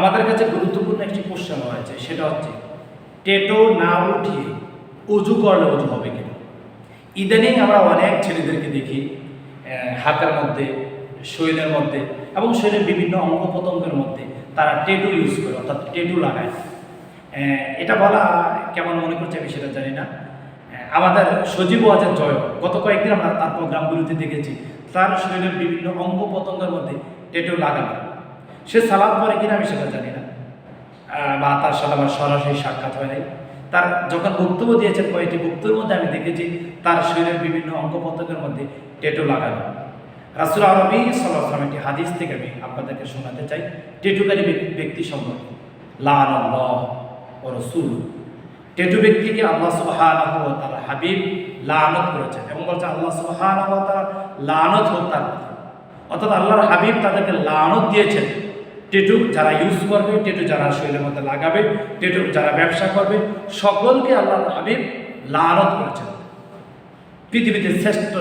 আমাদের কাছে গুরুত্বপূর্ণ একটি কোশ্চেন রয়েছে, সেটা হচ্ছে, টেটো না উঠিয়ে উজু করলে উজু হবে কিনা? ইদানিং আমরা অনেক ছেলেদেরকে দেখি হাতের মধ্যে, শরীরের মধ্যে এবং শরীরের বিভিন্ন অঙ্গ প্রত্যঙ্গের মধ্যে তারা টেটু ইউজ করে, অর্থাৎ টেটু লাগায়। এটা বলা কেমন মনে করছে আমি সেটা জানি না। আমাদের সজীব আজের জয় গত কয়েকদিন আমরা তার প্রোগ্রামগুলোতে দেখেছি, তার শরীরের বিভিন্ন অঙ্গ প্রত্যঙ্গের মধ্যে টেটু লাগানো। সে সালাদ পরে কিনা আমি সেটা জানি না। বা তার সাথে আমার সরাসরি সাক্ষাৎ হয় নাই। তার যখন বক্তব্য দিয়েছেন কয়েকটি বক্তব্যের মধ্যে আমি দেখেছি, তার শরীরের বিভিন্ন অঙ্গ প্রত্যঙ্গের মধ্যে টেটু লাগানো। রাসুল আরবি সাল্লাম একটি হাদিস থেকে আমি আপনাদেরকে শোনাতে চাই। টেটুকারী ব্যক্তি- সম্পর্কে। লাল ও রসুল টেটু ব্যক্তিকে আল্লাহ সুবহানাহু তার হাবিব লানত করেছেন এবং বলছে, আল্লাহ সুবহানাহু তাআলা লানত হোক তার অর্থাৎ আল্লাহর হাবিব তাদেরকে লানত দিয়েছেন। টেটু যারা ইউজ করবে, টেটু যারা শরীরের মধ্যে লাগাবে, টেটু যারা ব্যবসা করবে, সকলকে আল্লাহর হাবিব লানত করেছেন। পৃথিবীতে শ্রেষ্ঠ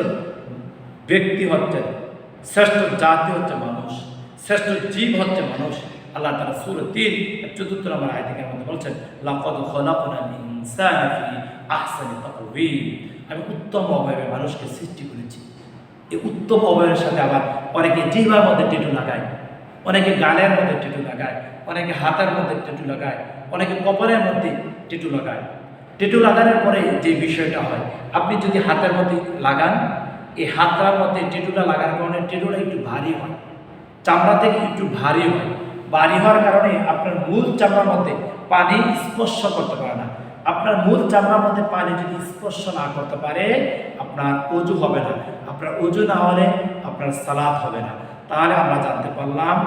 ব্যক্তি হচ্ছেন, শ্রেষ্ঠ জাতি হচ্ছে মানুষ, শ্রেষ্ঠ জীব হচ্ছে মানুষ। আল্লাহ তারা সুর তিন, চতুর্থ নম্বর আয়তিকের মধ্যে বলছেন? লাকাদ খলাকনাল ইনসানা ফি আহসানি তাকওয়িম। আমি উত্তম অবয়বে মানুষকে সৃষ্টি করেছি। এই উত্তম অবয়বের সাথে আবার অনেকে জিহ্বার মধ্যে টেটু লাগায়। অনেকে গালের মধ্যে টেটু লাগায়, অনেকে হাতের মধ্যে টেটু লাগায়, অনেকে কপালের মধ্যে টেটু লাগায়। টেটু লাগানোর পরে যে বিষয়টা হয়, আপনি যদি হাতের মধ্যে লাগান, এই হাতটার মধ্যে টেটুটা লাগার কারণে টেটুটা একটু ভারী হয়। চামড়া থেকে একটু ভারী হয়। ভারী হওয়ার কারণে আপনার মূল চামড়ার মধ্যে পানি স্পর্শ করতে পারে না। আপনার মূল চামড়ার মধ্যে পানি যদি স্পর্শ না করতে পারে, আপনার অজু হবে না। আপনার অজু না হলে আপনার সালাদ হবে না। তাহলে আমরা জানতে পারলাম,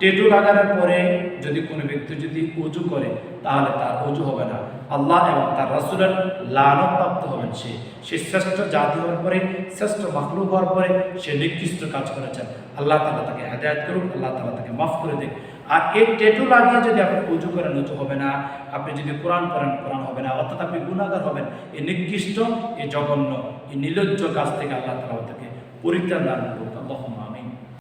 টেটু লাগানোর পরে যদি কোনো ব্যক্তি যদি উজু করে, তাহলে তার উজু হবে না। আল্লাহ এবং তার রাসুলের লানত প্রাপ্ত হবেন সে। শ্রেষ্ঠ জাতি হওয়ার পরে, শ্রেষ্ঠ মাখলুক হওয়ার পরে সে নিকৃষ্ট কাজ করেছেন। আল্লাহ তালা তাকে হেদায়ত করুক, আল্লাহ তালা তাকে মাফ করে দেখ আর এই টেটু লাগিয়ে যদি আপনি উজু করেন, উজু হবে না। আপনি যদি কোরআন করেন কোরআন হবে না। অর্থাৎ আপনি গুণাগার হবেন। এই নিকৃষ্ট, এই জঘন্য, এই নির্লজ্জ কাজ থেকে আল্লাহ তালা তাকে পরিত্রাণ দান করুক। আল্লাহ